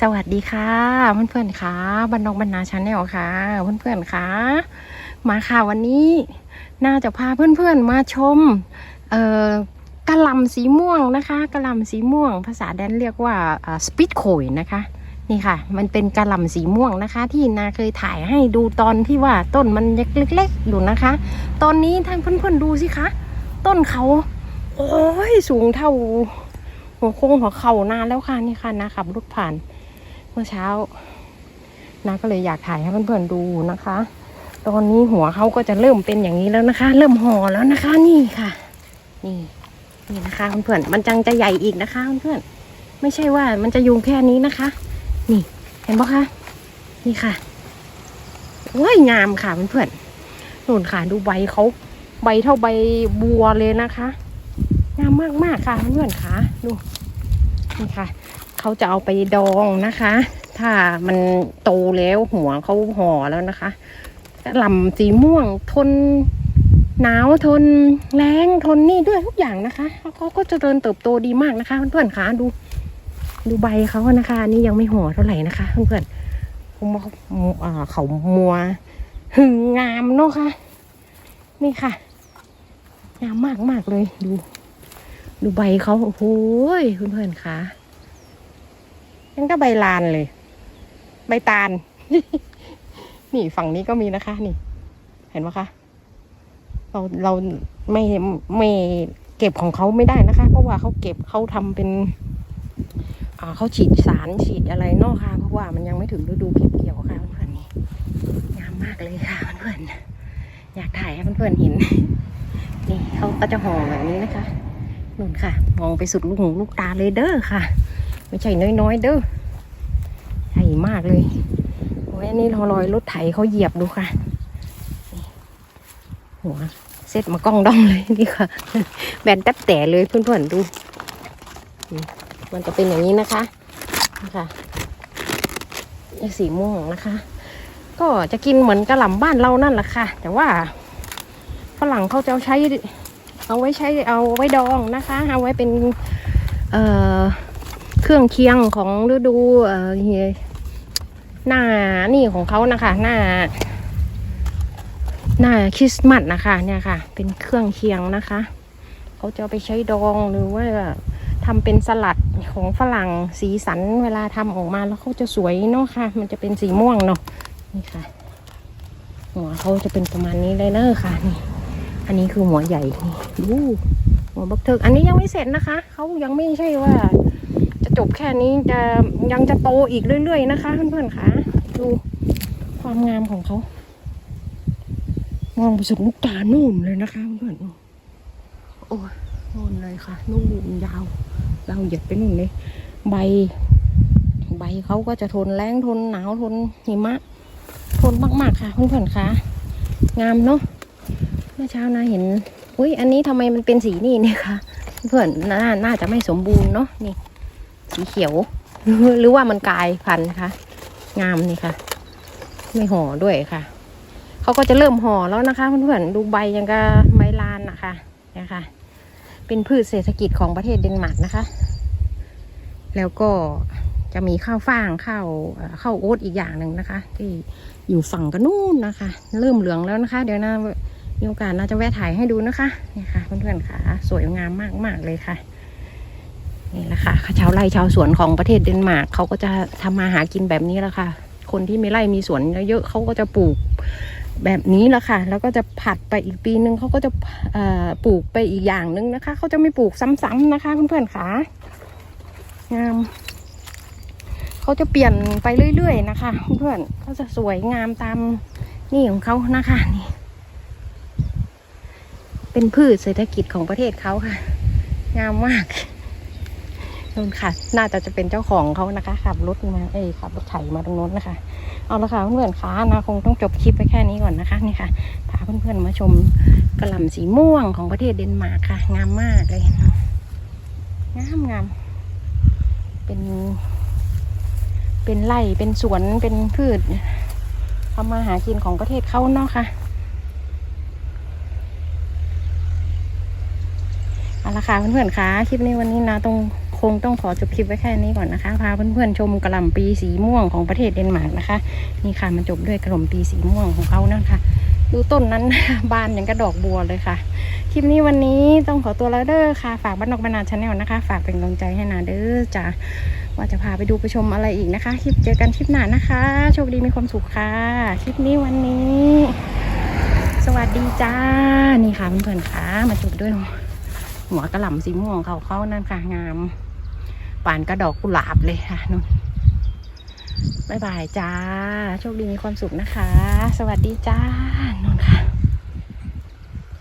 สวัสดีค่ะเพื่อนๆค่ะบันนองบรรณาชาแนลค่ะเพื่อนๆค่ะมาค่ะวันนี้น่าจะพาเพื่อนๆมาชมเอ่อกระลำสีม่วงนะคะกระลำสีม่วง ภาษาแดนเรียกว่าสปิดโขยนะคะนี่ค่ะ มันเป็นกระลำสีม่วงนะคะ ที่นาเคยถ่ายให้ดูตอนที่ว่าต้นมันเล็กๆอยู่นะคะ ตอนนี้ท่านเพื่อนๆดูสิคะต้นเขาโอ้ยสูงเท่าหัวโค้งหัวเข่านานแล้วค่ะนี่ค่ะนะขับรถผ่าน มื่อเช้านาก็เลยอยากถ่ายให้เพื่อนๆดูนะคะ ตอนนี้หัวเขาก็จะเริ่มเป็นอย่างนี้แล้วนะคะ เริ่มห่อแล้วนะคะ นี่ค่ะ นี่นี่นะคะเพื่อนๆมันจังจะใหญ่อีกนะคะเพื่อนๆไม่ใช่ว่ามันจะยู่แค่นี้นะคะ นี่เห็นปะคะนี่ค่ะว้ายงามค่ะเพื่อนๆนู่นค่ะดูใบเขาใบเท่าใบบัวเลยนะคะงามมากๆค่ะเพื่อนๆค่ะดูนี่ค่ะ เขาจะเอาไปดองนะคะ ถ้ามันโตแล้วหัวเขาห่อแล้วนะคะลำสีม่วงทนหนาวทนแรงทนนี่ด้วยทุกอย่างนะคะเขาก็เจะเริญเติบโตดีมากนะคะเพื่อนๆคะดู ดูใบเขานะคะนี่ยังไม่ห่อเท่าไหร่นะคะเพื่อนๆผมเขาเขามัวหึงงามเนาะค่ะ นี่ค่ะ งามมากมากเลยดู ดูใบเขาโอ้โหเพื่อนๆคะ ยังก็ใบลานเลย ใบตาล นี่ฝั่งนี้ก็มีนะคะ นี่ เห็นไหมคะ เราเราไม่ไม่เก็บของเขาไม่ได้นะคะ เพราะว่าเขาเก็บเขาทำเป็นอ่าเขาฉีดสารฉีดอะไรนอกค่ะ เพราะว่ามันยังไม่ถึงฤดูเก็บเกี่ยวค่ะเพื่อนๆนี่งามมากเลยค่ะเพื่อนๆอยากถ่ายให้เพื่อนๆเห็น นี่เขาก็จะห่อแบบนี้นะคะนู่นค่ะ มองไปสุดลูกหูลูกตาเลยเด้อค่ะ ไม่ใช่น้อยๆเด้อใหญ่มากเลยโอ้ยอันนี้รอรอยรถไถเขาเหยียบดูค่ะหัวเซ็ตมากล้องดองเลยนี่ค่ะ แบนแทบแต่เลยเพื่อนๆดู มันจะเป็นอย่างนี้นะคะนี่ค่ะสีม่วงนะคะ ก็จะกินเหมือนกระหล่ำบ้านเรานั่นแหละค่ะ แต่ว่าฝรั่งเขาจะเอาใช้ เอาไว้ใช้เอาไว้ดองนะคะ เอาไว้เป็น เอ่อ เครื่องเคียงของฤดูเออหน้านี่ของเขานะคะหน้าหน้าคริสต์มาสนะคะ เนี่ยค่ะ เป็นเครื่องเคียงนะคะเขาจะไปใช้ดองหรือว่าทำเป็นสลัดของฝรั่งสีสันเวลาทำออกมาแล้วเขาจะสวยเนาะค่ะ มันจะเป็นสีม่วงเนาะนี่ค่ะ หัวเขาจะเป็นประมาณนี้เลยเนอะค่ะนี่ อันนี้คือหัวใหญ่นี่ดูหัวบักเทิกอันนี้ยังไม่เสร็จนะคะเขายังไม่ใช่ว่า จบแค่นี้จะยังจะโตอีกเรื่อยๆนะคะเพื่อนๆค่ะดูความงามของเขา มองไปสุดลูกตานู่นเลยนะคะเพื่อนๆโอ้ยนู่นเลยค่ะนู่นยาว เราเหยียดไปนู่นเลยใบ ใบเขาก็จะทนแรงทนหนาวทนหิมะ ทนมากๆค่ะเพื่อนๆค่ะงามเนาะเมื่อเช้านะเห็นอุ้ยอันนี้ทำไมมันเป็นสีนี่เนี่ยคะเพื่อนน่าน่าจะไม่สมบูรณ์เนาะนี่ สีเขียว หรือว่ามันกลายพันธุ์คะงามนี่ค่ะ ไม่ห่อด้วยค่ะเขาก็จะเริ่มห่อแล้วนะคะเพื่อนๆดูใบยังกับใบลานนะคะเนี่ยค่ะ เป็นพืชเศรษฐกิจของประเทศเดนมาร์กนะคะ แล้วก็จะมีข้าวฟ่างข้าวข้าวโอ๊ตอีกอย่างหนึ่งนะคะ ที่อยู่ฝั่งกันนู่นนะคะ เริ่มเหลืองแล้วนะคะ เดี๋ยวนะมีโอกาสน่าจะแวะถ่ายให้ดูนะคะนี่ค่ะเพื่อนๆค่ะ สวยงามมากมากๆเลยค่ะ นี่แหละค่ะชาวไร่ชาวสวนของประเทศเดนมาร์กเขาก็จะทำมาหากินแบบนี้แหละค่ะ คนที่มีไร่มีสวนเยอะๆเขาก็จะปลูกแบบนี้แหละค่ะ แล้วก็จะผัดไปอีกปีนึงเขาก็จะปลูกไปอีกอย่างนึงนะคะเขาจะไม่ปลูกซ้ำๆนะคะเพื่อนๆค่ะงามเขาจะเปลี่ยนไปเรื่อยๆนะคะเพื่อนๆเขาจะสวยงามตามนี่ของเขานะคะนี่เป็นพืชเศรษฐกิจของประเทศเขาค่ะ งามมาก นู่นค่ะ น่าจะจะเป็นเจ้าของเขานะคะ ขับรถมา เอ้ยขับรถไถมาตรงโน้นนะคะ เอาละค่ะเพื่อนๆคะนะคงต้องจบคลิปไปแค่นี้ก่อนนะคะนี่ค่ะพาเพื่อนๆมาชมกระหล่ำสีม่วงของประเทศเดนมาร์กค่ะ งามมากเลยงามงามเป็นเป็นไร่เป็นสวนเป็นพืชทำมาหากินของประเทศเขาเนาะค่ะเอาละค่ะเพื่อนๆคะคลิปนี้วันนี้นะต้อง งต้องขอจบคลิปไว้แค่นี้ก่อนนะคะ พาเพื่อนๆชมกระหล่ำปีสีม่วงของประเทศเดนมาร์กนะคะ นี่ค่ะมันจบด้วยกระหล่ำปีสีม่วงของเขานั่นค่ะดูต้นนั้นบานอย่างกระดอกบัวเลยค่ะ คลิปนี้วันนี้ต้องขอตัวแล้วเด้อค่ะ ฝากบ้านนอกบรรณาชาแนลนะคะ ฝากเป็นกำลังใจให้นาเด้อจ้าว่าจะพาไปดูไปชมอะไรอีกนะคะ คลิปเจอกันคลิปหน้านะคะ โชคดีมีความสุขค่ะ คลิปนี้วันนี้ สวัสดีจ้า นี่ค่ะเพื่อนๆค่ะ มาจุดด้วยหัวกระหล่ำสีม่วงเขาเขานั่นค่ะงาม ป่านกระดอกกุหลาบเลยค่ะนุ่นบายบายจ้า โชคดีมีความสุขนะคะ สวัสดีจ้านุ่นค่ะ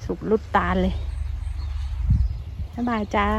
สุขลุดตาเลยบายบายจ้า